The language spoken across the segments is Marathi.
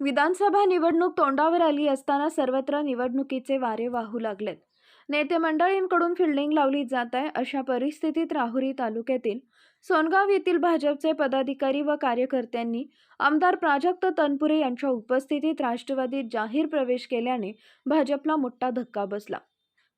विधानसभा निवडणूक तोंडावर आली असताना सर्वत्र निवडणुकीचे वारे वाहू लागलेत. नेते मंडळींकडून फिल्डिंग लावली जात आहे अशा परिस्थितीत राहुरी तालुक्यातील सोनगाव येथील भाजपचे पदाधिकारी व कार्यकर्त्यांनी आमदार प्राजक्त तनपुरे यांच्या उपस्थितीत राष्ट्रवादीत जाहीर प्रवेश केल्याने भाजपला मोठा धक्का बसला.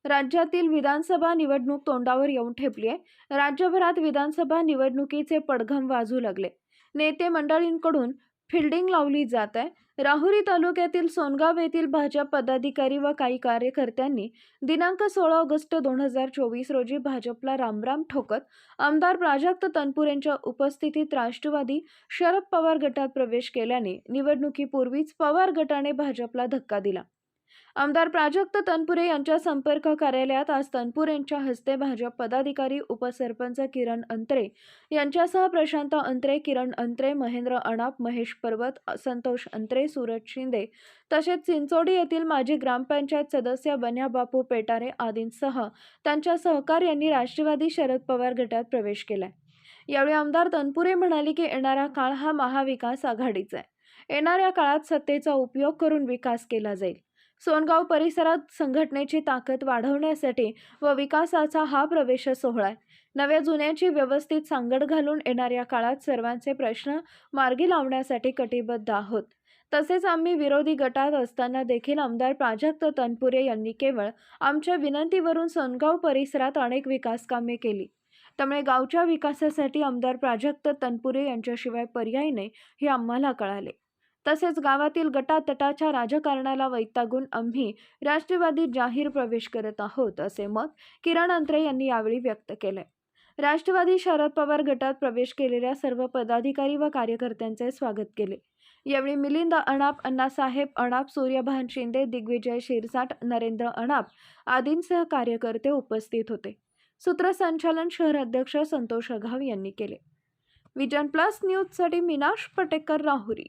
राज्यातील विधानसभा निवडणूक तोंडावर येऊन ठेपली आहे. राज्यभरात विधानसभा निवडणुकीचे पडघम वाजू लागले. नेते मंडळींकडून फिल्डिंग लावली जात आहे. राहुरी तालुक्यातील सोनगाव येथील भाजप पदाधिकारी व काही कार्यकर्त्यांनी दिनांक सोळा ऑगस्ट दोन हजार चोवीस रोजी भाजपला रामराम ठोकत आमदार प्राजक्त तनपूर यांच्या उपस्थितीत राष्ट्रवादी शरद पवार गटात प्रवेश केल्याने निवडणुकीपूर्वीच पवार गटाने भाजपला धक्का दिला. आमदार प्राजक्त तनपुरे यांच्या संपर्क कार्यालयात आज तनपूर यांच्या हस्ते भाजप पदाधिकारी उपसरपंच किरण अंत्रे यांच्यासह प्रशांत अंत्रे किरण अंत्रे महेंद्र अणाप महेश पर्वत संतोष अंत्रे सूरज शिंदे तसेच चिंचोडी येथील माजी ग्रामपंचायत सदस्य बन्या बापू पेटारे आदींसह त्यांच्या सहकार्यांनी राष्ट्रवादी शरद पवार गटात प्रवेश केलाय. यावेळी आमदार तनपुरे म्हणाले की येणारा काळ हा महाविकास आघाडीचा आहे. येणाऱ्या काळात सत्तेचा उपयोग करून विकास केला जाईल. सोनगाव परिसरात संघटनेची ताकद वाढवण्यासाठी व विकासाचा हा प्रवेश सोहळा आहे. नव्या जुन्याची व्यवस्थित सांगड घालून येणाऱ्या काळात सर्वांचे प्रश्न मार्गी लावण्यासाठी कटिबद्ध आहोत. तसेच आम्ही विरोधी गटात असताना देखील आमदार प्राजक्त तनपुरे यांनी केवळ आमच्या विनंतीवरून सोनगाव परिसरात अनेक विकास कामे केली. त्यामुळे गावच्या विकासासाठी आमदार प्राजक्त तनपुरे यांच्याशिवाय पर्याय नाही हे आम्हाला कळाले. तसेच गावातील गटातटाच्या राजकारणाला वैतागून आम्ही राष्ट्रवादीत जाहीर प्रवेश करत आहोत असे मत किरण अंत्रे यांनी यावेळी व्यक्त केले. राष्ट्रवादी शरद पवार गटात प्रवेश केलेल्या सर्व पदाधिकारी व कार्यकर्त्यांचे स्वागत केले. यावेळी मिलिंद अणाप अण्णासाहेब अणाप सूर्यभान शिंदे दिग्विजय शिरसाट नरेंद्र अणाप आदींसह कार्यकर्ते उपस्थित होते. सूत्रसंचालन शहर अध्यक्ष संतोष अघाव यांनी केले. विजन प्लस न्यूजसाठी मीनाश पटेकर राहुरी.